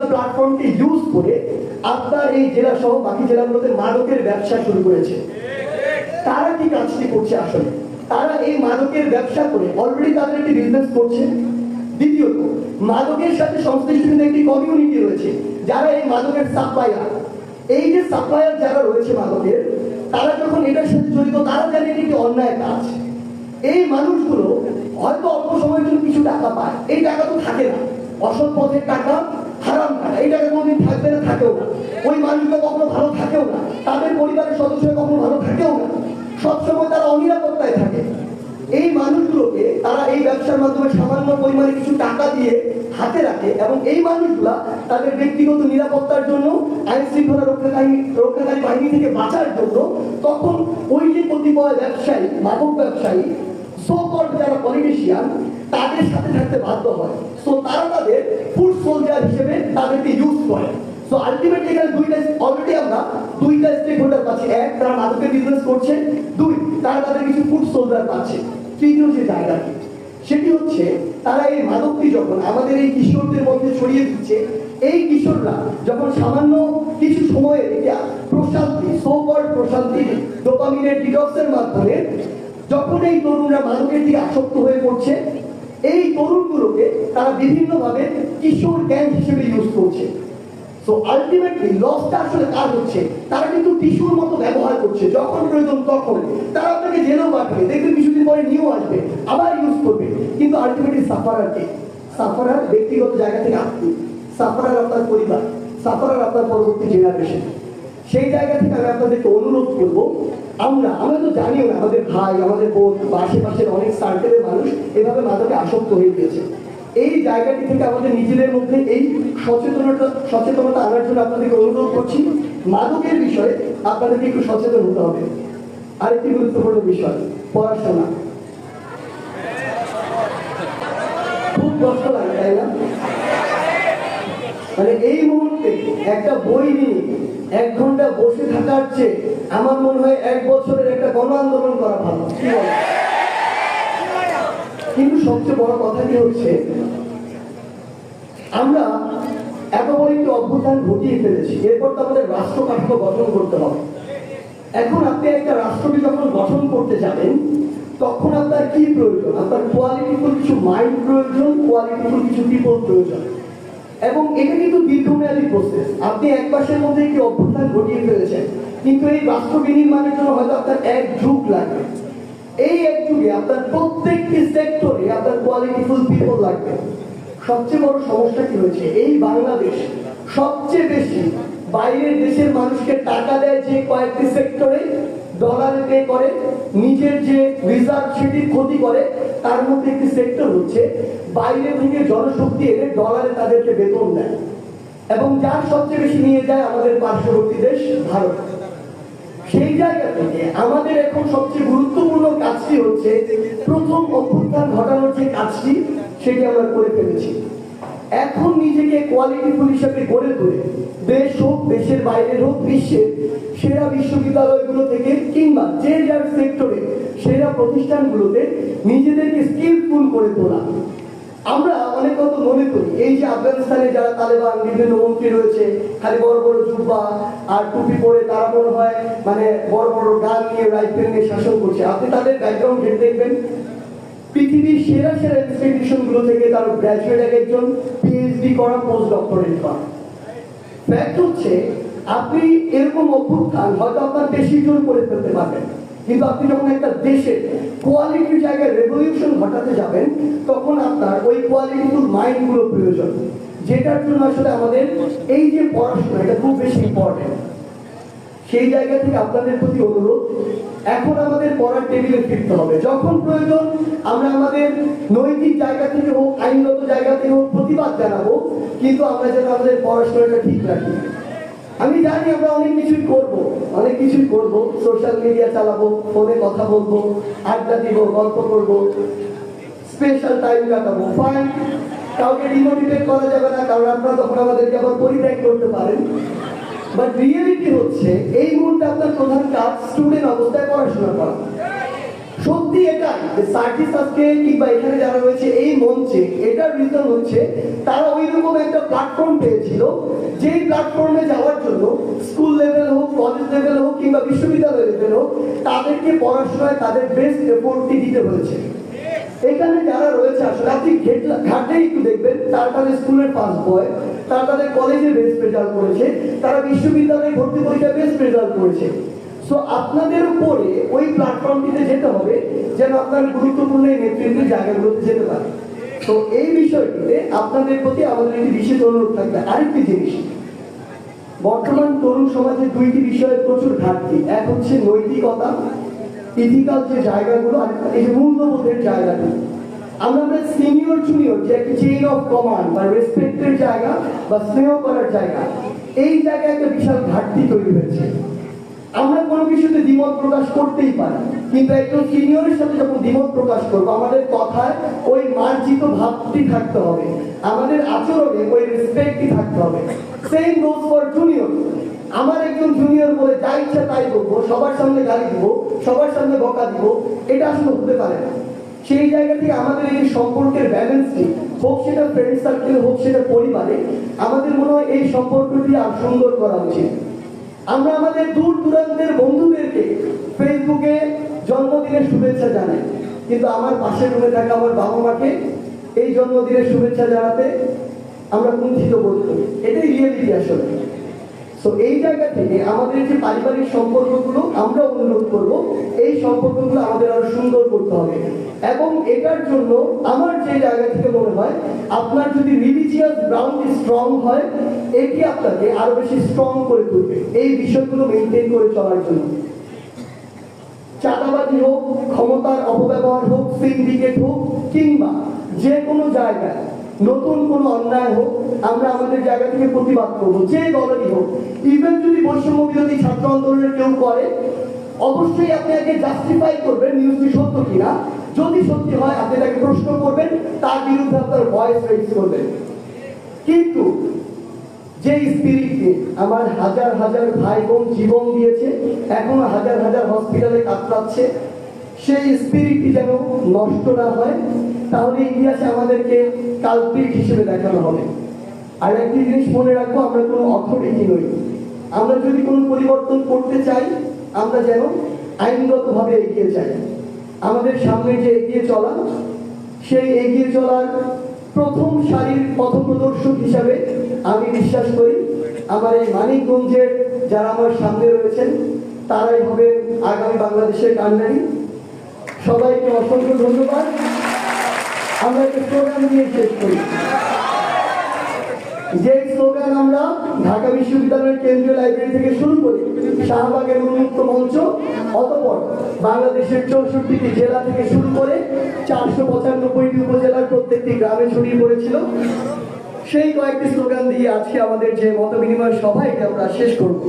প্ল্যাটফর্মকে use করে আপনার এই জেলা সহ বাকি জেলাগুলোতে মাদকের ব্যবসা শুরু করেছে। তারা কি কাজটি করছে আসলে? তারা এই মাদকের ব্যবসা করে অলরেডি তাদের একটি বিজনেস করছে। দ্বিতীয়ত, মাদকের সাথে সংশ্লিষ্ট একটি কমিউনিটি রয়েছে, যারা এই মাদকের সাপ্লায়ার এই যে সাপ্লায়ার যারা রয়েছে মাদকের, তারা যখন এটার সাথে জড়িত, তারা জানে এটি একটি অন্যায় কাজ। এই মানুষগুলো হয়তো অল্প সময়ের জন্য কিছু টাকা পায়। এই টাকা তো থাকে না। অসৎ পথের টাকা হারাম টাকা এই টাকা কোনোদিন থাকবে না, থাকেও ওই মানুষগুলো কখনো ভালো থাকেও তাদের পরিবারের সদস্যরা কখনো ভালো থাকেও সবসময় তারা অনিরাপত্তায় থাকে। এই মানুষগুলোকে তারা এই ব্যবসার মাধ্যমে সামান্য পরিমাণে কিছু টাকা দিয়ে হাতে রাখে এবং এই মানুষগুলা তাদের ব্যক্তিগত নিরাপত্তার জন্য আইন শৃঙ্খলা রক্ষাকারী রক্ষাকারী বাহিনী থেকে বাঁচার জন্য তখন ওই যে কতিপয় ব্যবসায়ী, মাদক ব্যবসায়ী যারা পলিটিশিয়ান তাদের সাথে থাকতে বাধ্য হয়। সো তারা তাদের ফুড সোলজার হিসেবে তাদেরকে ইউজ করে। সো আলটিমেটলি এখানে দুইটা অলরেডি আমরা দুইটা স্টেক হোল্ডার পাচ্ছি। এক, তারা মাদকের বিজনেস করছে। দুই, তারা তাদের কিছু ফুড সোলজার পাচ্ছে। তৃতীয় যে জায়গাটি সেটি হচ্ছে, তারা এই মাদকটি যখন আমাদের এই কিশোরদের মধ্যে ছড়িয়ে দিচ্ছে, এই কিশোররা যখন সামান্য কিছু সময়ে এটা প্রশান্তি সোকল প্রশান্তি ডোপামিনের ডিটক্সের মাধ্যমে যখন এই তরুণরা মাদকের দিকে আসক্ত হয়ে পড়ছে, এই তরুণগুলোকে তারা বিভিন্নভাবে কিশোর গ্যাং হিসেবে ইউজ করছে। সো আলটিমেটলি লসটা আসলে কার হচ্ছে? তারা কিন্তু টিস্যুর মতো ব্যবহার করছে, যখন প্রয়োজন তখন। তারা আপনাকে জেলেও পাঠাবে, দেখবেন কিছুদিন পরে নিয়েও আসবে, আবার ইউজ করবে। কিন্তু আলটিমেটলি সাফারার কে? সাফারার ব্যক্তিগত জায়গা থেকে আপনি সাফারার আপনার পরিবার সাফারার আপনার পরবর্তী জেনারেশন সেই জায়গা থেকে আমি আপনাদেরকে অনুরোধ আমরা আমরা তো জানিও না আমাদের ভাই, আমাদের বোন আশেপাশের অনেক সার্কেলের মানুষ এভাবে মাদকে আসক্ত হয়ে গিয়েছে। এই জায়গাটি থেকে আমাদের নিজেদের মধ্যে এই সচেতনতা সচেতনতা আনার জন্য আপনাদেরকে অনুরোধ করছি। মাদকের বিষয়ে আপনাদেরকে একটু সচেতন হতে হবে। আরেকটি গুরুত্বপূর্ণ বিষয়, পড়াশোনা। খুব কষ্ট লাগে, তাই না? মানে এই মুহূর্তে একটা বই নিয়ে এক ঘণ্টা বসে থাকার চেয়ে আমার মনে হয় এক বছরের একটা গণ আন্দোলন করা ভালো। কিন্তু সবচেয়ে বড় কথা কি হচ্ছে? আমরা এত বড় একটি অভ্যুত্থান ঘটিয়ে ফেলেছি, এরপর তো আমাদের রাষ্ট্র কাঠামো গঠন করতে হবে। এখন আপনি একটা রাষ্ট্রকে যখন গঠন করতে যাবেন, তখন আপনার কি প্রয়োজন? আপনার কোয়ালিটিফুল কিছু মাইন্ড প্রয়োজন কোয়ালিটিফুল কিছু পিপল প্রয়োজন। এবং এটা কিন্তু দীর্ঘমেয়াদী প্রসেস আপনি এক মাসের মধ্যে একটি অভ্যুত্থান ঘটিয়ে ফেলেছেন। কিন্তু এই রাষ্ট্র বিনির্মাণের জন্য হয়তো আপনার এক যুগ লাগবে। এই এক যুগে আপনার প্রত্যেকটি সেক্টরে আপনার কোয়ালিটিফুল পিপল লাগবে। সবচেয়ে বড় সমস্যা কি হয়েছে? এই বাংলাদেশ সবচেয়ে বেশি বাইরের দেশের মানুষকে টাকা দেয় যে কয়েকটি সেক্টরে ডলারে পে করে, নিজের যে রিজার্ভ সেটির ক্ষতি করে, তার মধ্যে একটি সেক্টর হচ্ছে, বাইরে থেকে জনশক্তি এনে ডলারে তাদেরকে বেতন দেয়। এবং যার সবচেয়ে বেশি নিয়ে যায় আমাদের পার্শ্ববর্তী দেশ, ভারত। সেই জায়গা থেকে আমাদের এখন সবচেয়ে গুরুত্বপূর্ণ কাজটি হচ্ছে, প্রথম অভ্যুত্থান ঘটানোর যে কাজটি, সেটি আমরা করে ফেলেছি। এখন নিজেকে কোয়ালিটিফুল হিসেবে গড়ে তোলে। দেশ হোক, দেশের বাইরের হোক, বিশ্বের সেরা বিশ্ববিদ্যালয়গুলো থেকে কিংবা যে যার সেক্টরে সেরা প্রতিষ্ঠানগুলোতে নিজেদেরকে স্কিলফুল করে তোলা। আমরা অনেক কত মনে করি, এই যে আফগানিস্তানে যারা তালেবান, বিভিন্ন মন্ত্রী রয়েছে, খালি বড় বড় জুব্বা আর টুপি পরে তারা মনে হয় মানে বড় বড় গান নিয়ে রাইফেল নিয়ে শাসন করছে। আপনি তাদের ব্যাকগ্রাউন্ড দেখবেন। পৃথিবীর সেরা সেরা ইনস্টিটিউশনগুলো থেকে তার গ্র্যাজুয়েট এক একজন পিএইচডি করা পোস্ট ডক্টরেট করা ফ্যাক্ট হচ্ছে, আপনি এরকম অভ্যুত্থান হয়তো আপনার বেশি জোর করে ফেলতে পারবেন। কিন্তু আপনি যখন একটা দেশের কোয়ালিটির জায়গায় রেভলিউশন ঘটাতে যাবেন, তখন আপনার ওই কোয়ালিটিফুল মাইন্ডগুলো প্রয়োজন। যেটার জন্য আসলে আমাদের এই যে পড়াশোনা, এটা খুব বেশি ইম্পর্টেন্ট সেই জায়গা থেকে আপনাদের প্রতি অনুরোধ, এখন আমাদের পড়ার টেবিলে ফিরতে হবে। যখন প্রয়োজন, আমরা আমাদের নৈতিক জায়গা থেকে হোক, আইনগত জায়গা থেকে হোক, প্রতিবাদ জানাব, কিন্তু আমরা যেন আমাদের পড়াশোনাটা ঠিক রাখি। আমি জানি আমরা অনেক কিছুই করব, অনেক কিছুই করব। সোশ্যাল মিডিয়া চালাবো, ফোনে কথা বলব, আড্ডা দিব, গল্প করব স্পেশাল টাইম কাটাবো। ফাইন কাউকে ডিমোটিভেট করা যাবে না, কারণ আপনারা তখন আমাদেরকে আবার পরিত্যাগ করতে পারেন। বাট রিয়েলিটি হচ্ছে, এই মুহূর্তে আপনার প্রধান কাজ স্টুডেন্ট অবস্থায় পড়াশোনা করা। সত্যি এটাই যে সার্ভিস আজকে কিংবা এখানে যারা রয়েছে, এই মঞ্চে, এটার রিজন হচ্ছে তারা ওই রকম একটা প্ল্যাটফর্ম পেয়েছিল, যেই প্ল্যাটফর্মে যাওয়ার জন্য স্কুল লেভেল হোক কলেজ লেভেল হোক কিংবা বিশ্ববিদ্যালয় লেভেল হোক, তাদেরকে পড়াশোনায় তাদের বেস্ট এফোর্টটি দিতে হয়েছে। এখানে যারা রয়েছে আসলে আপনি ঘাটলেই একটু দেখবেন, তার তাদের স্কুলের পাস বয়, তার তাদের কলেজে বেস্ট রেজাল্ট করেছে, তারা বিশ্ববিদ্যালয়ে ভর্তি পরীক্ষায় বেস্ট রেজাল্ট করেছে। সো আপনাদের উপরে ওই প্ল্যাটফর্মটিতে যেতে হবে যেন আপনার গুরুত্বপূর্ণ এই নেতৃত্বের জায়গাগুলোতে যেতে পারে। তো এই বিষয়টিতে আপনাদের প্রতি আমাদের একটি বিশেষ অনুরোধ থাকবে। আরেকটি জিনিস, বর্তমান তরুণ সমাজে দুইটি বিষয়ে প্রচুর ঘাটতি। এক হচ্ছে নৈতিকতা ইথিক্যাল যে জায়গাগুলো এই যে মূল্যবোধের জায়গাটা আমরা আমরা সিনিয়র জুনিয়র যে একটা চেইন অফ কমান্ড বা রেসপেক্টের জায়গা বা স্নেহ করার জায়গা, এই জায়গায় একটা বিশাল ঘাটতি তৈরি হয়েছে। আমরা কোনো কিছুতে দ্বিমত প্রকাশ করতেই পারি কিন্তু একজন সিনিয়রের সাথে যখন দ্বিমত প্রকাশ করব, আমাদের কথায় ওই মার্জিত ভাবটি থাকতে হবে। আমাদের আচরণে ওই রেসপেক্টই থাকতে হবে। সেম গোজ ফর জুনিয়র আমার একজন জুনিয়র বলে যা ইচ্ছা তাই বলব সবার সামনে গালি দিব, সবার সামনে বকা দিব, এটা আসলে হতে পারে না। সেই জায়গা থেকে আমাদের এই সম্পর্কের ব্যালেন্সটি হোক সেটা ফ্রেন্ড সার্কেল হোক সেটা পরিবারে, আমাদের মনে হয় এই সম্পর্কটি আর সুন্দর করা উচিত। আমরা আমাদের দূর দূরান্তের বন্ধুদেরকে ফেসবুকে জন্মদিনের শুভেচ্ছা জানাই। কিন্তু আমার পাশের রুমে থাকা আমার বাবা মাকে এই জন্মদিনের শুভেচ্ছা জানাতে আমরা কুণ্ঠিত বোধ করি। এটাই রিয়েলিটি আসলে। তো এই জায়গা থেকে আমাদের যে পারিবারিক সম্পর্কগুলো আমরা অনুরোধ করব, এই সম্পর্কগুলো আমাদের আরও সুন্দর করতে হবে। এবং এটার জন্য আমার যে জায়গা থেকে মনে হয়, আপনার যদি রিলিজিয়াস গ্রাউন্ড স্ট্রং হয়, এটি আপনাকে আরও বেশি স্ট্রং করে তুলবে। এই বিষয়গুলো মেনটেন করে চলার জন্য। চাঁদাবাজি হোক, ক্ষমতার অপব্যবহার হোক সিন্ডিকেট হোক, কিংবা যে কোনো জায়গায় নতুন কোনো অন্যায় হোক আমরা আমাদের জায়গা থেকে প্রতিবাদ করব, যে দলেরই হোক। ইভেন যদি বৈষম্য বিরোধী ছাত্র আন্দোলনের কেউ করে, অবশ্যই আপনি আগে জাস্টিফাই করবেন নিউজটি সত্য কিনা। যদি সত্যি হয়, আপনি তাকে প্রশ্ন করবেন, তার বিরুদ্ধে আপনার ভয়েস রেজ করবেন কিন্তু যে স্পিরিট নিয়ে আমার হাজার হাজার ভাই বোন জীবন দিয়েছে, এখনও হাজার হাজার হসপিটালে কাতরাচ্ছে, সেই স্পিরিটটি যেন নষ্ট না হয়, তাহলে ইতিহাসে আমাদেরকে কাল্পিক হিসেবে দেখানো হবে। আর একটি জিনিস মনে রাখব, আমরা কোনো অথরিটি নই। আমরা যদি কোনো পরিবর্তন করতে চাই, আমরা যেন আইনগতভাবে এগিয়ে যাই। আমাদের সামনে যে এগিয়ে চলা, সেই এগিয়ে চলার প্রথম সারির পথপ্রদর্শক হিসাবে আমি বিশ্বাস করি, আমার এই মানিকগঞ্জের যারা আমার সামনে রয়েছেন, তারাই হবে আগামী বাংলাদেশের কান্ডারি। সবাইকে অসংখ্য ধন্যবাদ। আমরা একটা প্রোগ্রাম নিয়ে শেষ করি। স্লোগান আমরা ঢাকা বিশ্ববিদ্যালয়ের কেন্দ্রীয় লাইব্রেরি থেকে শুরু করি। শাহবাগের উন্মুক্ত মঞ্চ, অতপর বাংলাদেশের চৌষট্টিটি জেলা থেকে শুরু করে চারশো পঁচানব্বইটি উপজেলার প্রত্যেকটি গ্রামে ছড়িয়ে পড়েছিল। সেই কয়েকটি স্লোগান দিয়ে আজকে আমাদের যে মত বিনিময় সভা, এটা আমরা শেষ করব।